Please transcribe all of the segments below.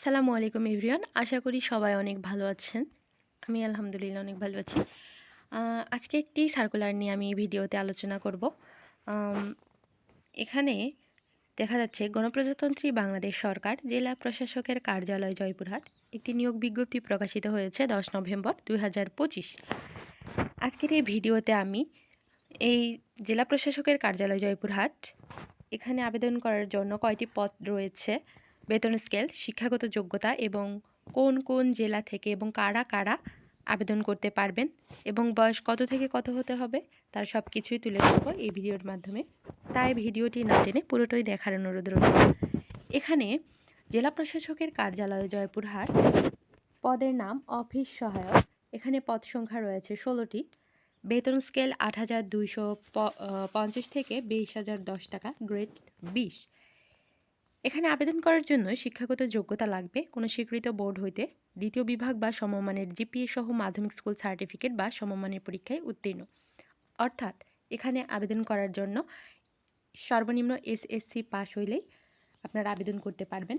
আসসালামু আলাইকুম এভরিওয়ান। আশা করি সবাই অনেক ভালো আছেন। আমি আলহামদুলিল্লাহ অনেক ভালো আছি। আজকে একটি সার্কুলার নিয়ে আমি ভিডিওতে আলোচনা করব। এখানে দেখা যাচ্ছে গণপ্রজাতন্ত্রী বাংলাদেশ সরকার, জেলা প্রশাসকের কার্যালয় জয়পুরহাট, একটি নিয়োগ বিজ্ঞপ্তি প্রকাশিত হয়েছে দশ নভেম্বর দুই হাজার পঁচিশ। আজকের এই ভিডিওতে আমি এই জেলা প্রশাসকের কার্যালয় জয়পুরহাট, এখানে আবেদন করার জন্য কয়টি পদ রয়েছে? বেতন স্কেল, শিক্ষাগত যোগ্যতা এবং কোন কোন জেলা থেকে এবং কারা কারা আবেদন করতে পারবেন এবং বয়স কত থেকে কত হতে হবে তার সব কিছুই তুলে ধরবো এই ভিডিওর মাধ্যমে। তাই ভিডিওটি না টেনে পুরোটাই দেখার অনুরোধ রইল। এখানে জেলা প্রশাসকের কার্যালয় জয়পুরহাট, পদের নাম অফিস সহায়ক, এখানে পদ সংখ্যা রয়েছে ষোলোটি। বেতন স্কেল আট হাজার দুইশো পঞ্চাশ থেকে বিশ হাজার দশ টাকা, গ্রেড বিশ। এখানে আবেদন করার জন্য শিক্ষাগত যোগ্যতা লাগবে কোনো স্বীকৃত বোর্ড হইতে। দ্বিতীয় বিভাগ বা সমমানের জিপিএ সহ মাধ্যমিক স্কুল সার্টিফিকেট বা সমমানের পরীক্ষায় উত্তীর্ণ। অর্থাৎ এখানে আবেদন করার জন্য সর্বনিম্ন এসএসসি পাস হইলেই আপনারা আবেদন করতে পারবেন।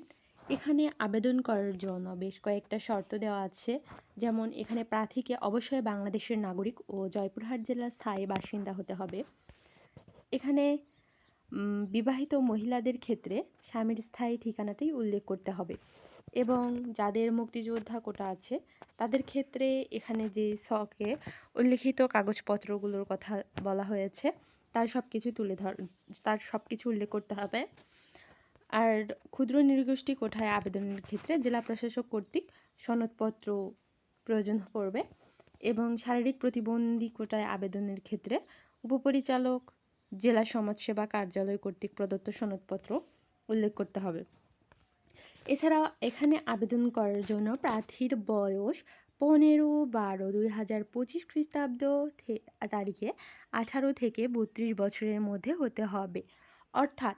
এখানে আবেদন করার জন্য বেশ কয়েকটা শর্ত দেওয়া আছে। যেমন এখানে প্রার্থীকে অবশ্যই বাংলাদেশের নাগরিক ও জয়পুরহাট জেলার স্থায়ী বাসিন্দা হতে হবে। এখানে বিবাহিত মহিলাদের ক্ষেত্রে স্বামীর স্থায়ী ঠিকানাটাই উল্লেখ করতে হবে। এবং যাদের মুক্তিযোদ্ধা কোটা আছে, তাদের ক্ষেত্রে এখানে যে শখে উল্লিখিত কাগজপত্রগুলোর কথা বলা হয়েছে, তার সব কিছু তুলে ধর, তার সব কিছু উল্লেখ করতে হবে। আর ক্ষুদ্র নৃগোষ্ঠী কোঠায় আবেদনের ক্ষেত্রে জেলা প্রশাসক কর্তৃক সনদপত্র প্রয়োজন পড়বে এবং শারীরিক প্রতিবন্ধী কোটায় আবেদনের ক্ষেত্রে উপপরিচালক জেলা সমাজসেবা কার্যালয় কর্তৃক প্রদত্ত সনদপত্র উল্লেখ করতে হবে। এছাড়া এখানে আবেদন করার জন্য প্রার্থীর বয়স পনেরো, বারো, দুই হাজার পঁচিশ খ্রিস্টাব্দ তারিখে আঠারো থেকে বত্রিশ বছরের মধ্যে হতে হবে। অর্থাৎ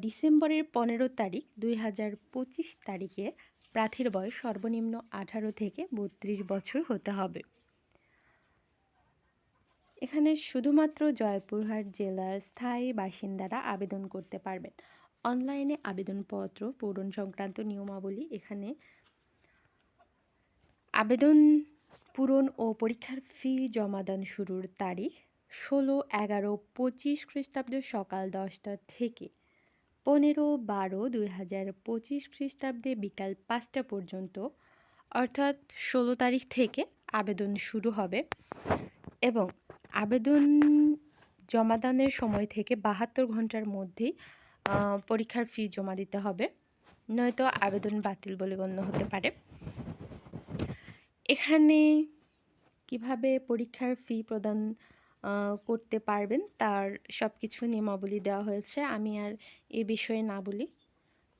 ডিসেম্বরের পনেরো তারিখ দুই হাজার পঁচিশ তারিখে প্রার্থীর বয়স সর্বনিম্ন আঠারো থেকে বত্রিশ বছর হতে হবে। এখানে শুধুমাত্র জয়পুরহাট জেলার স্থায়ী বাসিন্দারা আবেদন করতে পারবেন। অনলাইনে আবেদনপত্র পূরণ সংক্রান্ত নিয়মাবলী এখানে। আবেদন পূরণ ও পরীক্ষার ফি জমাদান শুরুর তারিখ ষোলো এগারো পঁচিশ খ্রিস্টাব্দ সকাল দশটা থেকে পনেরো বারো দুই হাজার পঁচিশ খ্রিস্টাব্দে বিকাল পাঁচটা পর্যন্ত, অর্থাৎ ষোলো তারিখ থেকে আবেদন শুরু হবে। এবং আবেদন জমাদানের সময় থেকে বাহাত্তর ঘণ্টার মধ্যেই পরীক্ষার ফি জমা দিতে হবে। নয়তো আবেদন বাতিল বলে গণ্য হতে পারে। এখানে কীভাবে পরীক্ষার ফি প্রদান করতে পারবেন তার সব কিছু নিয়মাবলী দেওয়া হয়েছে। আমি আর এ বিষয়ে না বলি।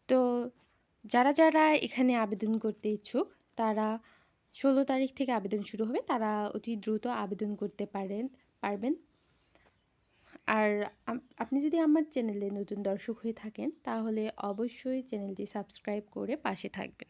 তো যারা যারা এখানে আবেদন করতে ইচ্ছুক, তারা ষোলো তারিখ থেকে আবেদন শুরু হবে। তারা অতি দ্রুত আবেদন করতে পারেন, পারবেন। আর আপনি যদি আমার চ্যানেলে নতুন দর্শক হয়ে থাকেন, তাহলে অবশ্যই চ্যানেলটি সাবস্ক্রাইব করে পাশে থাকবেন।